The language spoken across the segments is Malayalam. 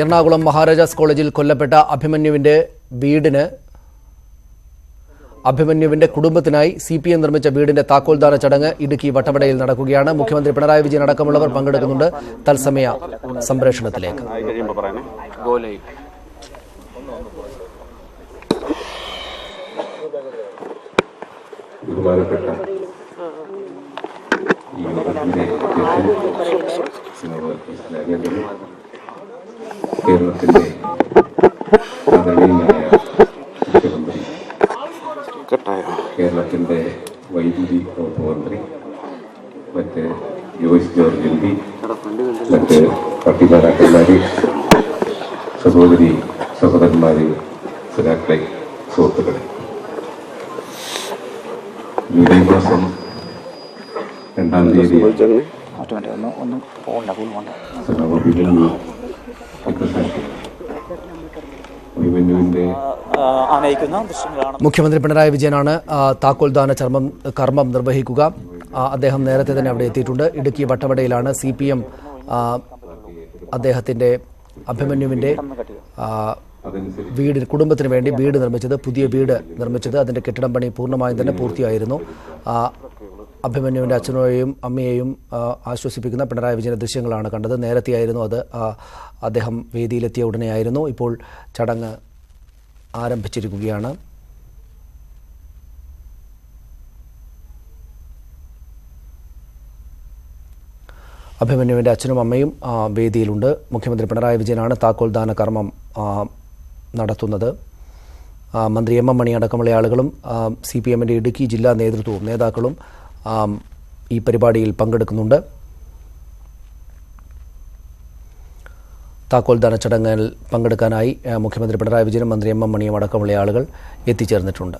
എറണാകുളം മഹാരാജാസ് കോളേജിൽ കൊല്ലപ്പെട്ട അഭിമന്യുവിന്റെ വീടിന് അഭിമന്യുവിന്റെ കുടുംബത്തിനായി സി പി എം നിർമ്മിച്ച വീടിന്റെ താക്കോൽദാന ചടങ്ങ് ഇടുക്കി വട്ടവടയിൽ നടക്കുകയാണ്. മുഖ്യമന്ത്രി പിണറായി വിജയൻ അടക്കമുള്ളവർ പങ്കെടുക്കുന്നുണ്ട്. തത്സമയ സംപ്രേഷണത്തിലേക്ക്. ബഹുമാനപ്പെട്ട ഈ കേരളത്തിന്റെ ആദരണീയനായ മുഖ്യമന്ത്രി കേരളത്തിന്റെ വൈദ്യുതി വകുപ്പ് മന്ത്രി മറ്റ് ജോയ്സ് ജോർജ് എം പി മറ്റ് പട്ടികാരാക്കന്മാര് സഹോദരി സഹോദരന്മാര് സഖാക്കളെ സുഹൃത്തുക്കളെ ജൂലൈ മാസം രണ്ടാം തീയതി ഒന്നും പോകണ്ട മുഖ്യമന്ത്രി പിണറായി വിജയനാണ് താക്കോൽദാന ചർമ്മം കർമ്മം നിർവഹിക്കുക. അദ്ദേഹം നേരത്തെ തന്നെ അവിടെ എത്തിയിട്ടുണ്ട്. ഇടുക്കി വട്ടവടയിലാണ് സി പി എം അദ്ദേഹത്തിന്റെ അഭിമന്യുവിന്റെ വീടിന് വീട് കുടുംബത്തിന് വേണ്ടി വീട് നിർമ്മിച്ചത് പുതിയ വീട് നിർമ്മിച്ചത്. അതിന്റെ കെട്ടിടം പണി പൂർണമായും തന്നെ പൂർത്തിയായിരുന്നു. ആ, അഭിമന്യുവിന്റെ അച്ഛനെയും അമ്മയെയും ആശ്വസിപ്പിക്കുന്ന പിണറായി വിജയന്റെ ദൃശ്യങ്ങളാണ് കണ്ടത്. നേരത്തെയായിരുന്നു അത് അദ്ദേഹം വേദിയിലെത്തിയ ഉടനെയായിരുന്നു. ഇപ്പോൾ ചടങ്ങ് ആരംഭിച്ചിരിക്കുകയാണ്. അഭിമന്യുവിന്റെ അച്ഛനും അമ്മയും വേദിയിലുണ്ട്. മുഖ്യമന്ത്രി പിണറായി വിജയനാണ് താക്കോൽദാന കർമ്മം നടത്തുന്നത്. മന്ത്രി എം എം മണി അടക്കമുള്ള ആളുകളും സി പി എമ്മിന്റെ ഇടുക്കി ജില്ലാ നേതൃത്വവും നേതാക്കളും ഈ പരിപാടിയിൽ പങ്കെടുക്കുന്നുണ്ട്. താക്കോൽദാന ചടങ്ങിൽ പങ്കെടുക്കാനായി മുഖ്യമന്ത്രി പിണറായി വിജയനും മന്ത്രി എം എം മണിയും അടക്കമുള്ള ആളുകൾ എത്തിച്ചേർന്നിട്ടുണ്ട്.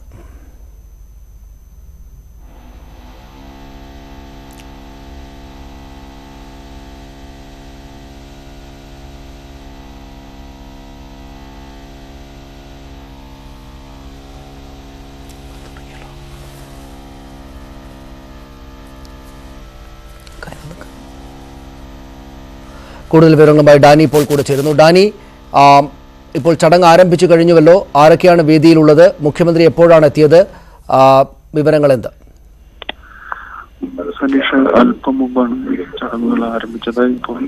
കൂടുതൽ വിവരങ്ങളുമായി ഡാനി ഇപ്പോൾ കൂടെ ചേരുന്നു. ഡാനി ഇപ്പോൾ ചടങ്ങ് ആരംഭിച്ചു കഴിഞ്ഞുവല്ലോ. ആരൊക്കെയാണ് വേദിയിലുള്ളത്? മുഖ്യമന്ത്രി എപ്പോഴാണ് എത്തിയത്? വിവരങ്ങൾ എന്ത് സനീഷ് അല്പം മുമ്പാണ് ചടങ്ങുകൾ ആരംഭിച്ചത്. ഇപ്പോൾ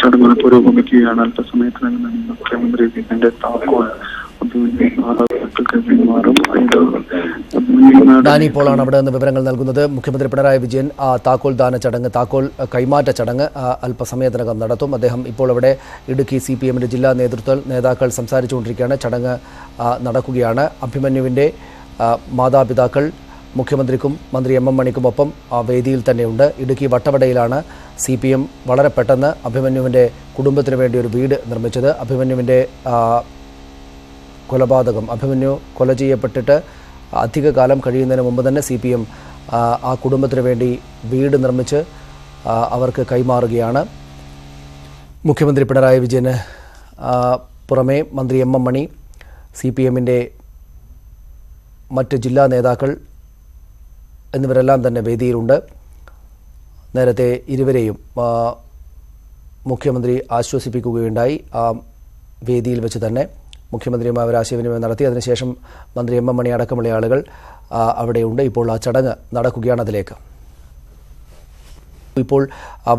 ചടങ്ങുകൾ പുരോഗമിക്കുകയാണ്. അല്പസമയത്തിനകം മുഖ്യമന്ത്രി ഇതിന്റെ താക്കോൽ ഡാനി പോളാണ് അവിടെ നിന്ന് വിവരങ്ങൾ നൽകുന്നത്. മുഖ്യമന്ത്രി പിണറായി വിജയൻ താക്കോൽ ദാന ചടങ്ങ് താക്കോൽ കൈമാറ്റ ചടങ്ങ് അല്പസമയത്തിനകം നടത്തും. അദ്ദേഹം ഇപ്പോൾ അവിടെ ഇടുക്കി സി പി എമ്മിന്റെ ജില്ലാ നേതൃത്വ നേതാക്കൾ സംസാരിച്ചുകൊണ്ടിരിക്കുകയാണ്. ചടങ്ങ് നടക്കുകയാണ്. അഭിമന്യുവിന്റെ മാതാപിതാക്കൾ മുഖ്യമന്ത്രിക്കും മന്ത്രി എം എം മണിക്കുമൊപ്പം ആ വേദിയിൽ തന്നെയുണ്ട്. ഇടുക്കി വട്ടവടയിലാണ് സി പി എം വളരെ പെട്ടെന്ന് അഭിമന്യുവിന്റെ കുടുംബത്തിന് വേണ്ടി ഒരു വീട് നിർമ്മിച്ചത്. അഭിമന്യുവിന്റെ കൊലപാതകം. അഭിമന്യു കൊല ചെയ്യപ്പെട്ടിട്ട് അധിക കാലം കഴിയുന്നതിന് മുമ്പ് തന്നെ സി പി എം ആ കുടുംബത്തിന് വേണ്ടി വീട് നിർമ്മിച്ച് അവർക്ക് കൈമാറുകയാണ്. മുഖ്യമന്ത്രി പിണറായി വിജയന് പുറമെ മന്ത്രി M M Mani C P എമ്മിന്റെ മറ്റ് ജില്ലാ നേതാക്കൾ എന്നിവരെല്ലാം തന്നെ വേദിയിലുണ്ട്. നേരത്തെ ഇരുവരെയും മുഖ്യമന്ത്രി ആശ്വസിപ്പിക്കുകയുണ്ടായി ആ വേദിയിൽ വെച്ച് തന്നെ. മുഖ്യമന്ത്രിയുമായി അവർ ആശയവിനിമയം നടത്തി. അതിനുശേഷം മന്ത്രി എം എം മണി അടക്കമുള്ള ആളുകൾ അവിടെയുണ്ട് ഇപ്പോൾ ആ ചടങ്ങ് നടക്കുകയാണ് അതിലേക്ക്. ഇപ്പോൾ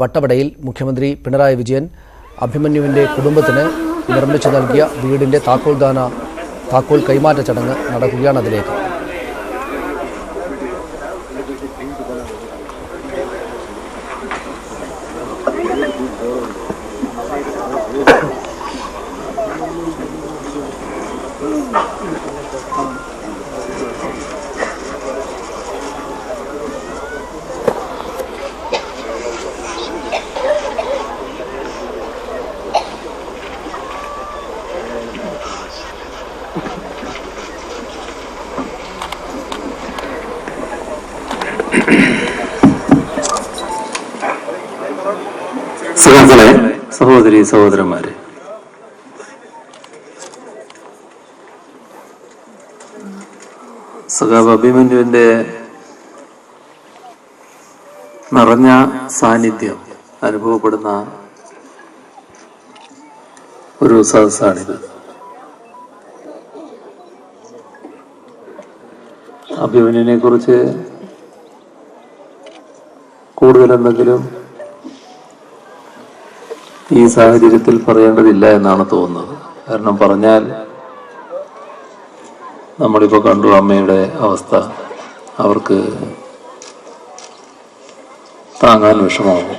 വട്ടവടയിൽ മുഖ്യമന്ത്രി പിണറായി വിജയൻ അഭിമന്യുവിന്റെ കുടുംബത്തിന് നിർമ്മിച്ചു നൽകിയ വീടിന്റെ താക്കോൽദാന താക്കോൽ കൈമാറ്റ ചടങ്ങ് നടക്കുകയാണ് അതിലേക്ക്. സുഹൃത്തുക്കളെ സഹോദരി സഹോദരന്മാരെ. സഖാവ് അഭിമന്യുവിന്റെ നിറഞ്ഞ സാന്നിധ്യം അനുഭവപ്പെടുന്ന ഒരു സദസ്സാണിത്. അഭിമന്യുവിനെ കുറിച്ച് കൂടുതൽ എന്തെങ്കിലും ഈ സാഹചര്യത്തിൽ പറയേണ്ടതില്ല എന്നാണ് തോന്നുന്നത്. കാരണം പറഞ്ഞാൽ നമ്മളിപ്പോൾ കണ്ടു അമ്മയുടെ അവസ്ഥ. അവർക്ക് താങ്ങാൻ വിഷമമാവും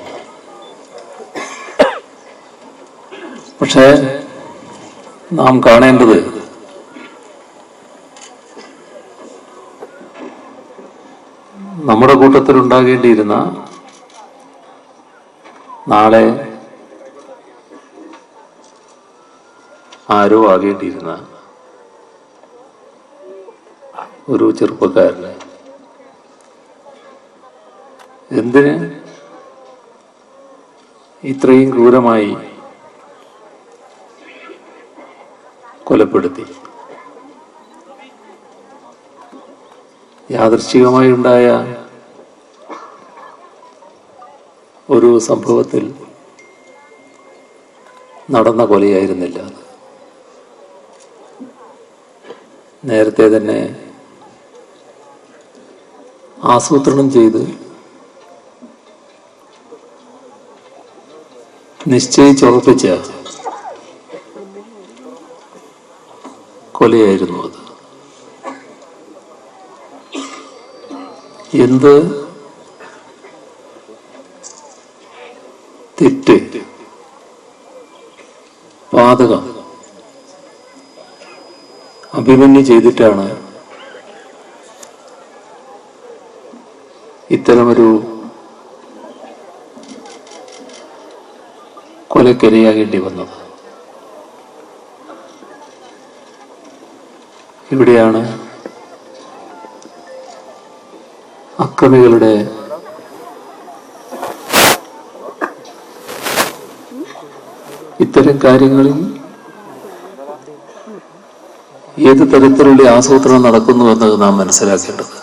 പക്ഷേ നാം കാണേണ്ടത് നമ്മുടെ കൂട്ടത്തിൽ ഉണ്ടാകേണ്ടിയിരുന്ന നാളെ ആരോ ആകേണ്ടിയിരുന്ന ഒരു ചെറുപ്പക്കാരന്. എന്തിന്? ഇത്രയും ക്രൂരമായി കൊലപ്പെടുത്തി. യാദൃശ്ചികമായി ഉണ്ടായ ഒരു സംഭവത്തിൽ നടന്ന കൊലയായിരുന്നില്ല നേരത്തെ തന്നെ ആസൂത്രണം ചെയ്ത് നിശ്ചയിച്ചുറപ്പിച്ച കൊലയായിരുന്നു അത്. എന്ത് തെറ്റ് പാതകം അഭിമന്യു ചെയ്തിട്ടാണ് ഇത്തരമൊരു കൊലക്കിരയാകേണ്ടി വന്നത്. ഇവിടെയാണ് അക്രമികളുടെ ഇത്തരം കാര്യങ്ങളിൽ ഏത് തരത്തിലുള്ള ആസൂത്രണം നടക്കുന്നുവെന്നത് നാം മനസ്സിലാക്കേണ്ടത്.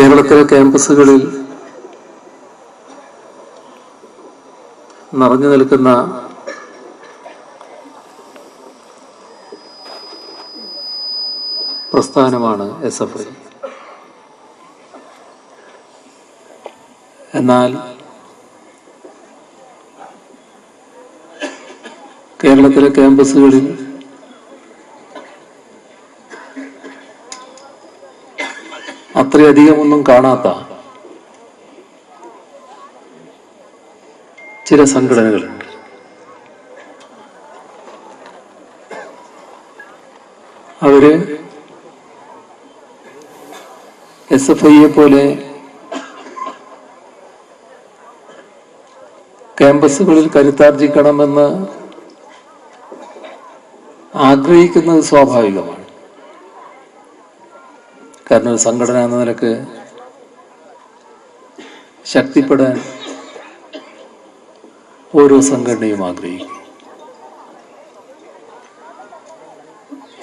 കേരളത്തിലെ ക്യാമ്പസുകളിൽ നിറഞ്ഞു നിൽക്കുന്ന പ്രസ്ഥാനമാണ് എസ് എഫ് ഐ. എന്നാൽ കേരളത്തിലെ ക്യാമ്പസുകളിൽ അത്രയധികം ഒന്നും കാണാത്ത ചില സംഘടനകളുണ്ട് അവർ എസ് എഫ് ഐയെ പോലെ ക്യാമ്പസുകളിൽ കരുത്താർജിക്കണമെന്ന് ആഗ്രഹിക്കുന്നത് സ്വാഭാവികമാണ്. കാരണം ഒരു സംഘടന എന്ന നിലയ്ക്ക് ശക്തിപ്പെടാൻ ഓരോ സംഘടനയും ആഗ്രഹിക്കും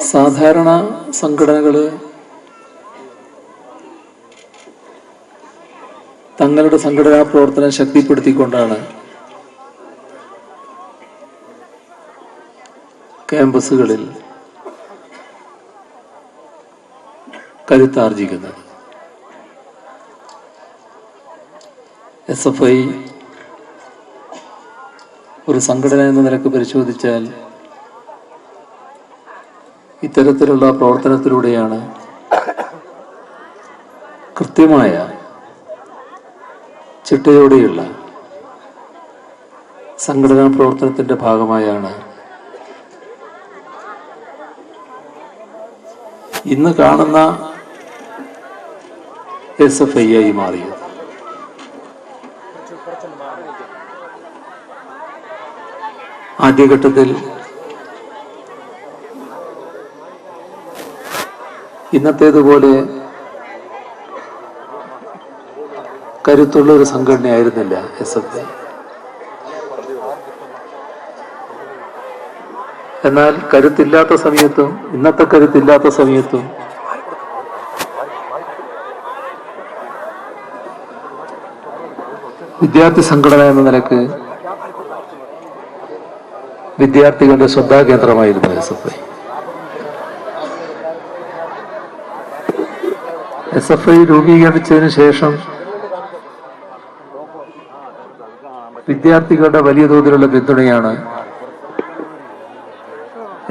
സാധാരണ സംഘടനകൾ തങ്ങളുടെ സംഘടനാ പ്രവർത്തനം ശക്തിപ്പെടുത്തിക്കൊണ്ടാണ് ക്യാമ്പസുകളിൽ കരുത്താർജിക്കുന്നത്. എസ് എഫ് ഐ ഒരു സംഘടന എന്ന നിലയ്ക്ക് പരിശോധിച്ചാൽ ഇത്തരത്തിലുള്ള പ്രവർത്തനത്തിലൂടെയാണ് കൃത്യമായ ചിട്ടയോടെയുള്ള സംഘടനാ പ്രവർത്തനത്തിന്റെ ഭാഗമായാണ് ഇന്ന് കാണുന്ന എസ് എഫ് ഐ ആയി മാറിയത് ആദ്യഘട്ടത്തിൽ ഇന്നത്തേതുപോലെ കരുത്തുള്ള ഒരു സംഘടനയായിരുന്നില്ല എസ് എഫ് ഐ എന്നാൽ കരുത്തില്ലാത്ത സമയത്തും ഇന്നത്തെ കരുത്തില്ലാത്ത സമയത്തും വിദ്യാർത്ഥി സംഘടന എന്ന നിലയ്ക്ക് വിദ്യാർത്ഥികളുടെ ശ്രദ്ധാകേന്ദ്രമായിരുന്നു S F I. S F I രൂപീകരിച്ചതിന് ശേഷം വിദ്യാർത്ഥികളുടെ വലിയ തോതിലുള്ള പിന്തുണയാണ്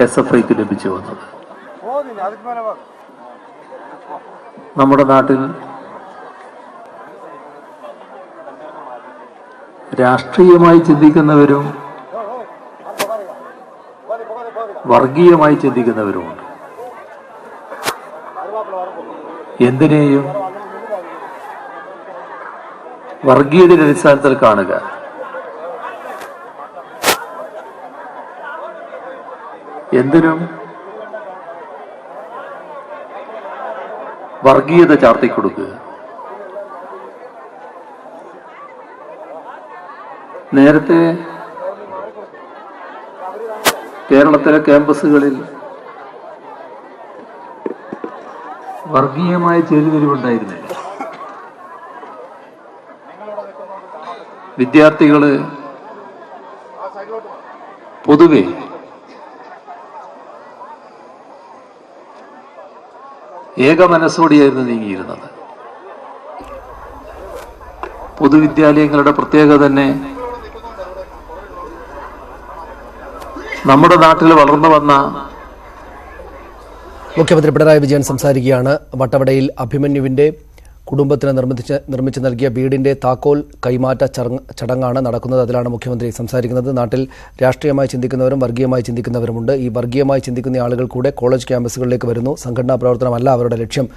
എസ് എഫ് ഐക്ക് ലഭിച്ചു വന്നത്. നമ്മുടെ നാട്ടിൽ രാഷ്ട്രീയമായി ചിന്തിക്കുന്നവരും വർഗീയമായി ചിന്തിക്കുന്നവരുമുണ്ട്. എന്തിനേയും വർഗീയതയുടെ അടിസ്ഥാനത്തിൽ കാണുക. എന്തിനും വർഗീയത ചാർത്തിക്കൊടുക്കുക. നേരത്തെ കേരളത്തിലെ ക്യാമ്പസുകളിൽ വർഗീയമായ ചേരിതിരിവുണ്ടായിരുന്നില്ല വിദ്യാർത്ഥികൾ പൊതുവെ ഏക മനസ്സോടെയായിരുന്നു നീങ്ങിയിരുന്നത്. പൊതുവിദ്യാലയങ്ങളുടെ പ്രത്യേകത തന്നെ നമ്മുടെ നാട്ടിൽ വളർന്നു വന്ന മുഖ്യമന്ത്രി പിണറായി വിജയൻ സംസാരിക്കുകയാണ്. വട്ടവടയിൽ അഭിമന്യുവിന്റെ കുടുംബത്തിന് നിർമ്മിച്ച് നിർമ്മിച്ചു നൽകിയ വീടിന്റെ താക്കോൽ കൈമാറ്റ ചടങ്ങാണ് നടക്കുന്നത്. അതിലാണ് മുഖ്യമന്ത്രി സംസാരിക്കുന്നത്. നാട്ടിൽ രാഷ്ട്രീയമായി ചിന്തിക്കുന്നവരും വർഗീയമായി ചിന്തിക്കുന്നവരുമുണ്ട്. ഈ വർഗീയമായി ചിന്തിക്കുന്ന ആളുകൾ കൂടെ കോളേജ് ക്യാമ്പസുകളിലേക്ക് വരുന്നു. സംഘടനാ പ്രവർത്തനമല്ല അവരുടെ ലക്ഷ്യം.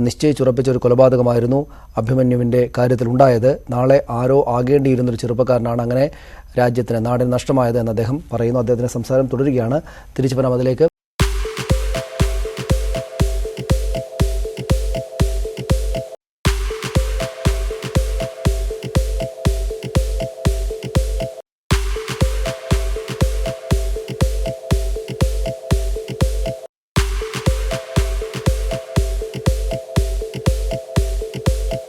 നിശ്ചയിച്ചുറപ്പിച്ച ഒരു കൊലപാതകമായിരുന്നു അഭിമന്യുവിന്റെ കാര്യത്തിലുണ്ടായത് നാളെ ആരോ ആകേണ്ടിയിരുന്ന ഒരു ചെറുപ്പക്കാരനാണ് അങ്ങനെ രാജ്യത്തിന് നാടിന് നഷ്ടമായത് എന്ന് അദ്ദേഹം പറയുന്നു. അദ്ദേഹത്തിന്റെ സംസാരം തുടരുകയാണ്. തിരിച്ചു വരാം അതിലേക്ക്